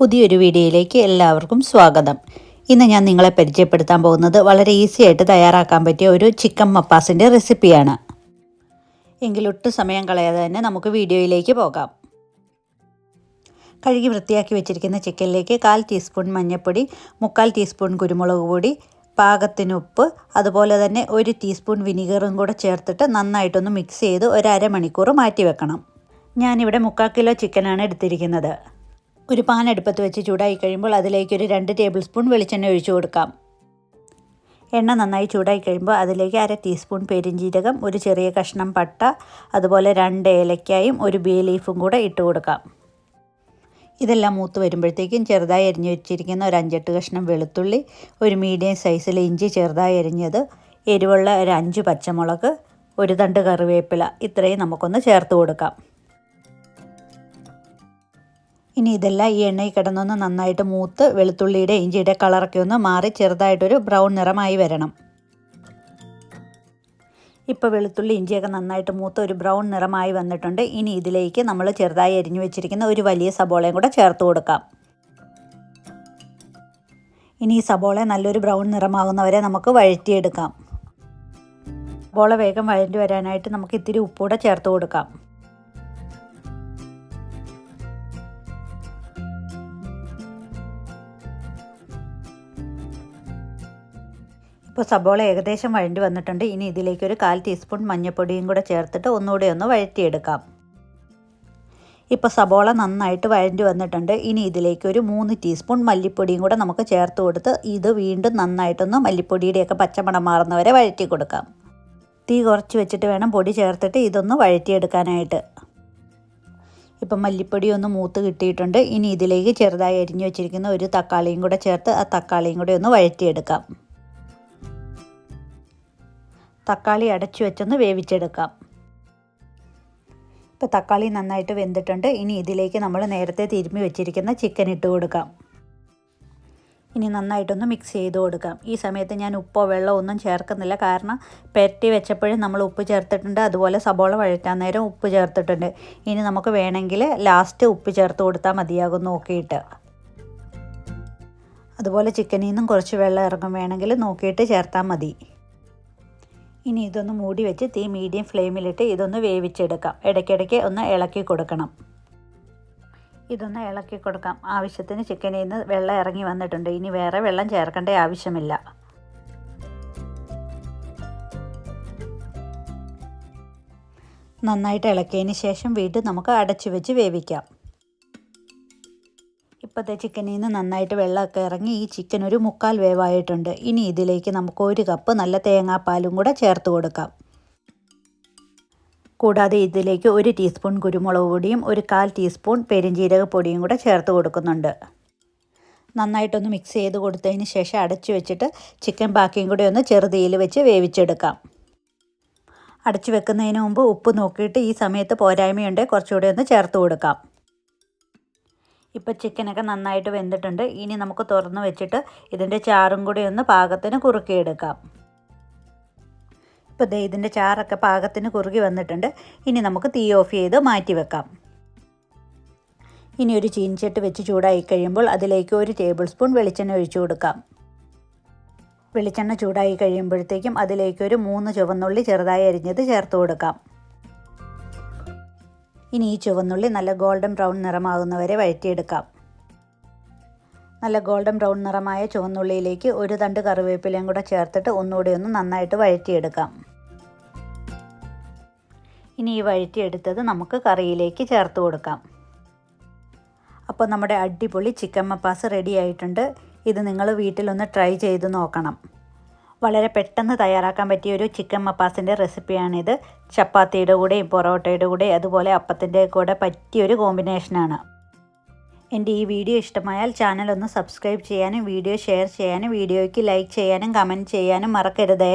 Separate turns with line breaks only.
പുതിയൊരു വീഡിയോയിലേക്ക് എല്ലാവർക്കും സ്വാഗതം ഇന്ന് ഞാൻ നിങ്ങളെ പരിചയപ്പെടുത്താൻ പോകുന്നത് വളരെ ഈസി ആയിട്ട് തയ്യാറാക്കാൻ പറ്റിയ ഒരു ചിക്കൻ മപ്പാസിൻ്റെ റെസിപ്പിയാണ് എങ്കിലൊട്ടും സമയം കളയാതെ തന്നെ നമുക്ക് വീഡിയോയിലേക്ക് പോകാം കഴുകി വൃത്തിയാക്കി വെച്ചിരിക്കുന്ന ചിക്കനിലേക്ക് കാൽ ടീസ്പൂൺ മഞ്ഞൾപ്പൊടി മുക്കാൽ ടീസ്പൂൺ കുരുമുളക് പൊടി പാകത്തിന് ഉപ്പ് അതുപോലെ തന്നെ ഒരു ടീസ്പൂൺ വിനീഗറും കൂടെ ചേർത്തിട്ട് നന്നായിട്ടൊന്ന് മിക്സ് ചെയ്ത് ഒരു അരമണിക്കൂർ മാറ്റി വെക്കണം ഞാനിവിടെ മുക്കാൽ കിലോ ചിക്കനാണ് എടുത്തിരിക്കുന്നത് ഒരു പാൻ അടുപ്പത്ത് വെച്ച് ചൂടായി കഴിയുമ്പോൾ അതിലേക്ക് ഒരു രണ്ട് ടേബിൾ സ്പൂൺ വെളിച്ചെണ്ണ ഒഴിച്ചു കൊടുക്കാം എണ്ണ നന്നായി ചൂടായി കഴിയുമ്പോൾ അതിലേക്ക് അര ടീസ്പൂൺ പെരിഞ്ചീരകം ഒരു ചെറിയ കഷ്ണം പട്ട അതുപോലെ രണ്ട് ഏലക്കായും ഒരു ബേ ലീഫും കൂടെ ഇട്ട് കൊടുക്കാം ഇതെല്ലാം മൂത്ത് വരുമ്പോഴത്തേക്കും ചെറുതായി അരിഞ്ഞ് വെച്ചിരിക്കുന്ന ഒരു അഞ്ചെട്ട് കഷ്ണം വെളുത്തുള്ളി ഒരു മീഡിയം സൈസിൽ ഇഞ്ചി ചെറുതായി അരിഞ്ഞത് എരിവുള്ള ഒരു അഞ്ച് പച്ചമുളക് ഒരു തണ്ട് കറിവേപ്പില ഇത്രയും നമുക്കൊന്ന് ചേർത്ത് കൊടുക്കാം ഇനി ഇതെല്ലാം ഈ എണ്ണയിൽ കിടന്നൊന്ന് നന്നായിട്ട് മൂത്ത് വെളുത്തുള്ളിയുടെ ഇഞ്ചിയുടെ കളറൊക്കെ ഒന്ന് മാറി ചെറുതായിട്ടൊരു ബ്രൗൺ നിറമായി വരണം ഇപ്പോൾ വെളുത്തുള്ളി ഇഞ്ചിയൊക്കെ നന്നായിട്ട് മൂത്ത് ഒരു ബ്രൗൺ നിറമായി വന്നിട്ടുണ്ട് ഇനി ഇതിലേക്ക് നമ്മൾ ചെറുതായി അരിഞ്ഞു വെച്ചിരിക്കുന്ന ഒരു വലിയ സബോളയും കൂടെ ചേർത്ത് കൊടുക്കാം ഇനി ഈ സബോള നല്ലൊരു ബ്രൗൺ നിറമാകുന്നവരെ നമുക്ക് വഴറ്റിയെടുക്കാം സബോള വേഗം വഴറ്റി വരാനായിട്ട് നമുക്ക് ഇത്തിരി ഉപ്പൂടെ ചേർത്ത് കൊടുക്കാം ഇപ്പോൾ സബോള ഏകദേശം വഴണ്ടി വന്നിട്ടുണ്ട് ഇനി ഇതിലേക്ക് ഒരു കാൽ ടീസ്പൂൺ മഞ്ഞൾപ്പൊടിയും കൂടെ ചേർത്തിട്ട് ഒന്നുകൂടി ഒന്ന് വഴറ്റിയെടുക്കാം ഇപ്പോൾ സബോള നന്നായിട്ട് വഴണ്ടി വന്നിട്ടുണ്ട് ഇനി ഇതിലേക്ക് ഒരു മൂന്ന് ടീസ്പൂൺ മല്ലിപ്പൊടിയും കൂടെ നമുക്ക് ചേർത്ത് കൊടുത്ത് ഇത് വീണ്ടും നന്നായിട്ടൊന്ന് മല്ലിപ്പൊടിയുടെയൊക്കെ പച്ചമണം മാറുന്നവരെ വഴറ്റി കൊടുക്കാം തീ കുറച്ച് വെച്ചിട്ട് വേണം പൊടി ചേർത്തിട്ട് ഇതൊന്ന് വഴറ്റിയെടുക്കാനായിട്ട് ഇപ്പം മല്ലിപ്പൊടി ഒന്ന് മൂത്ത് കിട്ടിയിട്ടുണ്ട് ഇനി ഇതിലേക്ക് ചെറുതായി അരിഞ്ഞു വെച്ചിരിക്കുന്ന ഒരു തക്കാളിയും കൂടെ ചേർത്ത് ആ തക്കാളിയും കൂടെ ഒന്ന് വഴറ്റിയെടുക്കാം തക്കാളി അടച്ചു വെച്ചൊന്ന് വേവിച്ചെടുക്കാം ഇപ്പോൾ തക്കാളി നന്നായിട്ട് വെന്തിട്ടുണ്ട് ഇനി ഇതിലേക്ക് നമ്മൾ നേരത്തെ തിരുമ്മി വെച്ചിരിക്കുന്ന ചിക്കൻ ഇട്ട് കൊടുക്കാം ഇനി നന്നായിട്ടൊന്ന് മിക്സ് ചെയ്ത് കൊടുക്കാം ഈ സമയത്ത് ഞാൻ ഉപ്പോ വെള്ളമോ ഒന്നും ചേർക്കുന്നില്ല കാരണം പെരട്ടി വെച്ചപ്പോഴും നമ്മൾ ഉപ്പ് ചേർത്തിട്ടുണ്ട് അതുപോലെ സബോള വഴറ്റാൻ നേരം ഉപ്പ് ചേർത്തിട്ടുണ്ട് ഇനി നമുക്ക് വേണമെങ്കിൽ ലാസ്റ്റ് ഉപ്പ് ചേർത്ത് കൊടുത്താൽ മതിയാകും നോക്കിയിട്ട് അതുപോലെ ചിക്കനിൽ നിന്നും കുറച്ച് വെള്ളം ഇറങ്ങും വേണമെങ്കിൽ നോക്കിയിട്ട് ചേർത്താൽ മതി ഇനി ഇതൊന്ന് മൂടി വെച്ച് തീ മീഡിയം ഫ്ലെയിമിലിട്ട് ഇതൊന്ന് വേവിച്ചെടുക്കാം ഇടയ്ക്കിടയ്ക്ക് ഒന്ന് ഇളക്കി കൊടുക്കണം ഇതൊന്ന് ഇളക്കി കൊടുക്കാം ആവശ്യത്തിന് ചിക്കനിൽ നിന്ന് വെള്ളം ഇറങ്ങി വന്നിട്ടുണ്ട് ഇനി വേറെ വെള്ളം ചേർക്കേണ്ട ആവശ്യമില്ല നന്നായിട്ട് ഇളക്കിയതിന് ശേഷം വീണ്ടും നമുക്ക് അടച്ചു വെച്ച് വേവിക്കാം ഇപ്പോൾ ഇത് ചിക്കനിൽ നിന്ന് നന്നായിട്ട് വെള്ളമൊക്കെ ഇറങ്ങി ഈ ചിക്കൻ ഒരു മുക്കാൽ വേവായിട്ടുണ്ട് ഇനി ഇതിലേക്ക് നമുക്ക് ഒരു കപ്പ് നല്ല തേങ്ങാപ്പാലും കൂടെ ചേർത്ത് കൊടുക്കാം കൂടാതെ ഇതിലേക്ക് ഒരു ടീസ്പൂൺ കുരുമുളക് പൊടിയും ഒരു കാൽ ടീസ്പൂൺ പെരുംജീരക പൊടിയും കൂടെ ചേർത്ത് കൊടുക്കുന്നുണ്ട് നന്നായിട്ടൊന്ന് മിക്സ് ചെയ്ത് കൊടുത്തതിന് ശേഷം അടച്ചു വെച്ചിട്ട് ചിക്കൻ ബാക്കിയും കൂടി ഒന്ന് ചെറുതീയിൽ വെച്ച് വേവിച്ചെടുക്കാം അടച്ചു വെക്കുന്നതിന് മുമ്പ് ഉപ്പ് നോക്കിയിട്ട് ഈ സമയത്ത് പോരായ്മയുണ്ടെങ്കിൽ കുറച്ചുകൂടെ ഒന്ന് ചേർത്ത് കൊടുക്കാം ഇപ്പോൾ ചിക്കനൊക്കെ നന്നായിട്ട് വെന്തിട്ടുണ്ട് ഇനി നമുക്ക് തുറന്ന് വെച്ചിട്ട് ഇതിൻ്റെ ചാറും കൂടി ഒന്ന് പാകത്തിന് കുറുക്കിയെടുക്കാം ഇപ്പം ദേ ഇതിൻ്റെ ചാറൊക്കെ പാകത്തിന് കുറുകി വന്നിട്ടുണ്ട് ഇനി നമുക്ക് തീ ഓഫ് ചെയ്ത് മാറ്റി വെക്കാം ഇനി ഒരു ചീനിച്ചട്ട് വെച്ച് ചൂടായി കഴിയുമ്പോൾ അതിലേക്ക് ഒരു ടേബിൾ സ്പൂൺ വെളിച്ചെണ്ണ ഒഴിച്ചു കൊടുക്കാം വെളിച്ചെണ്ണ ചൂടായി കഴിയുമ്പോഴത്തേക്കും അതിലേക്ക് ഒരു മൂന്ന് ചുവന്നുള്ളി ചെറുതായി അരിഞ്ഞത് ചേർത്ത് കൊടുക്കാം ഇനി ഈ ചുവന്നുള്ളി നല്ല ഗോൾഡൻ ബ്രൗൺ നിറമാകുന്നവരെ വഴറ്റിയെടുക്കാം നല്ല ഗോൾഡൻ ബ്രൗൺ നിറമായ ചുവന്നുള്ളിയിലേക്ക് ഒരു തണ്ട് കറിവേപ്പിലയും കൂടെ ചേർത്തിട്ട് ഒന്നുകൂടി ഒന്ന് നന്നായിട്ട് വഴറ്റിയെടുക്കാം ഇനി ഈ വഴറ്റിയെടുത്തത് നമുക്ക് കറിയിലേക്ക് ചേർത്ത് കൊടുക്കാം അപ്പോൾ നമ്മുടെ അടിപൊളി ചിക്കൻ മപ്പാസ് റെഡി ആയിട്ടുണ്ട് ഇത് നിങ്ങൾ വീട്ടിലൊന്ന് ട്രൈ ചെയ്ത് നോക്കണം വളരെ പെട്ടെന്ന് തയ്യാറാക്കാൻ പറ്റിയ ഒരു ചിക്കൻ മപ്പാസിൻ്റെ റെസിപ്പിയാണിത് ചപ്പാത്തിയുടെ കൂടെയും പൊറോട്ടയുടെ കൂടെ അതുപോലെ അപ്പത്തിൻ്റെ കൂടെ പറ്റിയൊരു കോമ്പിനേഷനാണ് എൻ്റെ ഈ വീഡിയോ ഇഷ്ടമായാൽ ചാനൽ ഒന്ന് സബ്സ്ക്രൈബ് ചെയ്യാനും വീഡിയോ ഷെയർ ചെയ്യാനും വീഡിയോയ്ക്ക് ലൈക്ക് ചെയ്യാനും കമൻറ്റ് ചെയ്യാനും മറക്കരുതേ